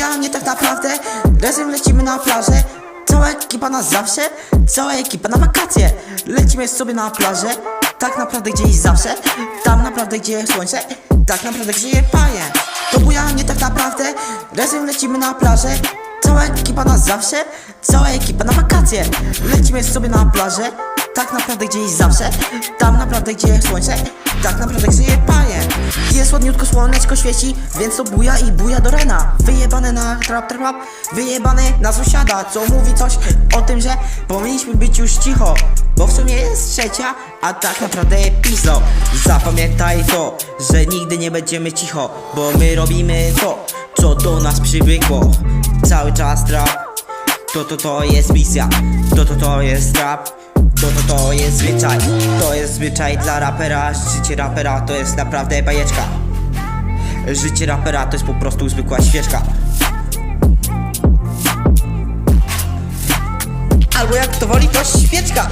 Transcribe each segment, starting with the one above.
naprawdę Razem lecimy na plażę. Cała ekipa na zawsze Cała ekipa na wakacje. Lecimy sobie na plażę Tak naprawdę gdzieś zawsze. Tam naprawdę gdzie słońce Tak naprawdę gdzie paje To buja nie tak naprawdę Razem lecimy na plażę. Cała ekipa na zawsze Cała ekipa na wakacje. Lecimy sobie na plażę Tak naprawdę gdzieś zawsze? Tam naprawdę gdzie słońce? Tak naprawdę gdzie paje Jest ładniutko, słoneczko świeci Więc to buja i buja do rena Wyjebane na trap trap Wyjebane na sąsiada Co mówi coś o tym, że Powinniśmy być już cicho Bo w sumie jest trzecia A tak naprawdę pizdo. Zapamiętaj to, że nigdy nie będziemy cicho Bo my robimy to, co do nas przywykło. Cały czas trap. To to to jest misja, to to to jest rap To to to jest zwyczaj, to jest zwyczaj dla rapera. Życie rapera to jest naprawdę bajeczka. Życie rapera to jest po prostu zwykła świeczka. Albo jak to woli to świeczka.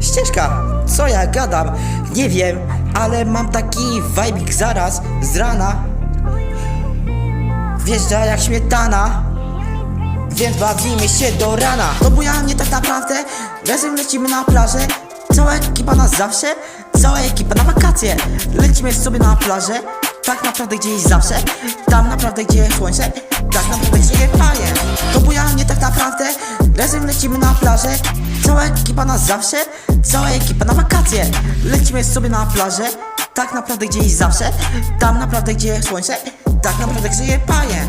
Ścieżka, co ja gadam? Nie wiem, ale mam taki vibik zaraz z rana. Wjeżdża jak śmietana więc bawimy się do rana. To buja nie tak naprawdę Razem lecimy na plażę. Cała ekipa na zawsze Cała ekipa na wakacje. Lecimy sobie na plażę Tak naprawdę gdzieś zawsze. Tam naprawdę gdzie słońce Tak naprawdę gdzie paje To buja nie tak naprawdę Razem lecimy na plażę. Cała ekipa na zawsze Cała ekipa na wakacje. Lecimy sobie na plażę Tak naprawdę gdzieś zawsze. Tam naprawdę gdzie słońce Tak naprawdę gdzie paje